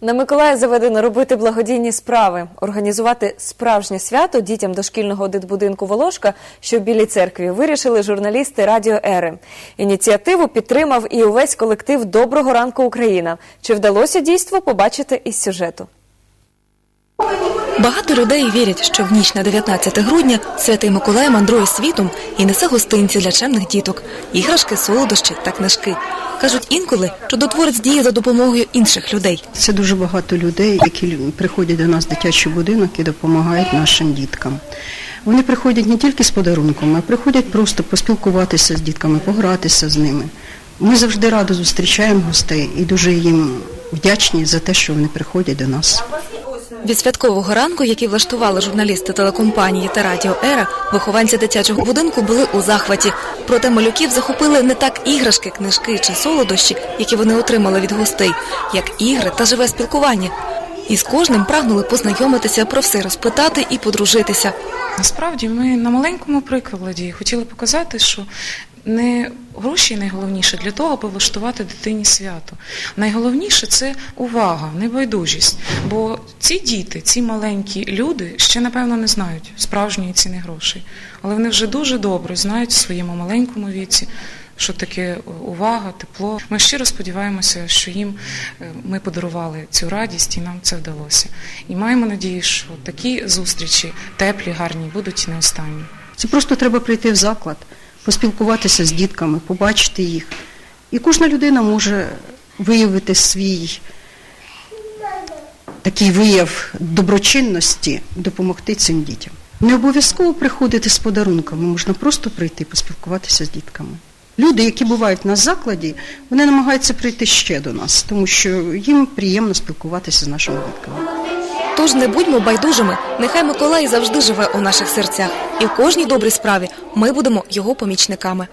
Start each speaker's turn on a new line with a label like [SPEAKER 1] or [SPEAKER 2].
[SPEAKER 1] На Миколая заведено робити благодійні справи, організувати справжнє свято дітям дошкільного дитбудинку Волошка, що в Білій церкві вирішили журналісти Радіо Ери. Ініціативу підтримав і увесь колектив Доброго ранку Україна. Чи вдалося дійство побачити із сюжету?
[SPEAKER 2] Багато людей вірять, що в ніч на 19 грудня святий Миколай мандрує світом і несе гостинці для чемних діток, іграшки, солодощі та книжки. Кажуть, інколи чудотворець діє за допомогою інших людей.
[SPEAKER 3] Це дуже багато людей, які приходять до нас в дитячий будинок і допомагають нашим діткам. Вони приходять не тільки з подарунками, а приходять просто поспілкуватися з дітками, погратися з ними. Ми завжди радо зустрічаємо гостей і дуже їм вдячні за те, що вони приходять до нас.
[SPEAKER 2] Від святкового ранку, який влаштували журналісти телекомпанії та радіо Ера, вихованці дитячого будинку були у захваті. Проте малюків захопили не так іграшки, книжки чи солодощі, які вони отримали від гостей, як ігри та живе спілкування. І з кожним прагнули познайомитися, про все розпитати і подружитися.
[SPEAKER 4] Насправді ми на маленькому прикладі хотіли показати, що не гроші найголовніше для того, аби влаштувати дитині свято. Найголовніше це увага, небайдужість. Бо ці діти, ці маленькі люди ще напевно не знають справжньої ціни грошей, але вони вже дуже добре знають в своєму маленькому віці. Що таке увага, тепло. Ми щиро сподіваємося, що їм е, ми подарували цю радість і нам це вдалося. І маємо надію, що такі зустрічі теплі, гарні будуть не останні.
[SPEAKER 3] Це просто треба прийти в заклад, поспілкуватися з дітками, побачити їх. І кожна людина може виявити свій такий вияв доброчинності, допомогти цим дітям. Не обов'язково приходити з подарунками, можна просто прийти і поспілкуватися з дітками. Люди, які бувають на закладі, вони намагаються прийти ще до нас, тому що їм приємно спілкуватися з нашими дітками.
[SPEAKER 2] Тож не будьмо байдужими. Нехай Миколай завжди живе у наших серцях, і в кожній добрій справі ми будемо його помічниками.